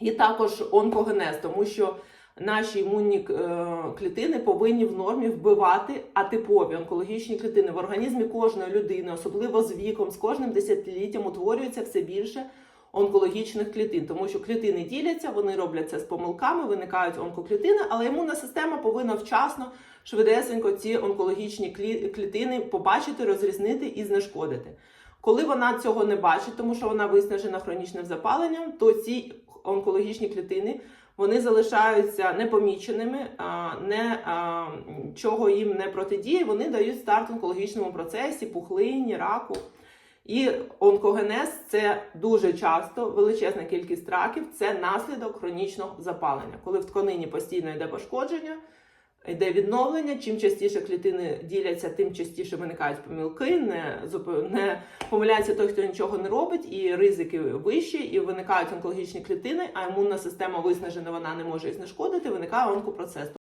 І також онкогенез, тому що наші імунні е, клітини повинні в нормі вбивати атипові онкологічні клітини в організмі кожної людини, особливо з віком, з кожним десятиліттям утворюється все більше онкологічних клітин, тому що клітини діляться, вони роблять це з помилками, виникають онкоклітини, але імунна система повинна вчасно, швидесенько ці онкологічні клітини побачити, розрізнити і знешкодити. Коли вона цього не бачить, тому що вона виснажена хронічним запаленням, то ці онкологічні клітини вони залишаються непоміченими, не чого їм не протидіє. Вони дають старт онкологічному процесі, пухлині, раку. І онкогенез це дуже часто величезна кількість раків. Це наслідок хронічного запалення, коли в тканині постійно йде пошкодження, йде відновлення. Чим частіше клітини діляться, тим частіше виникають помилки, не, не помиляється той, хто нічого не робить, і ризики вищі, і виникають онкологічні клітини, а імунна система виснажена, вона не може їх знешкодити, виникає онкопроцес.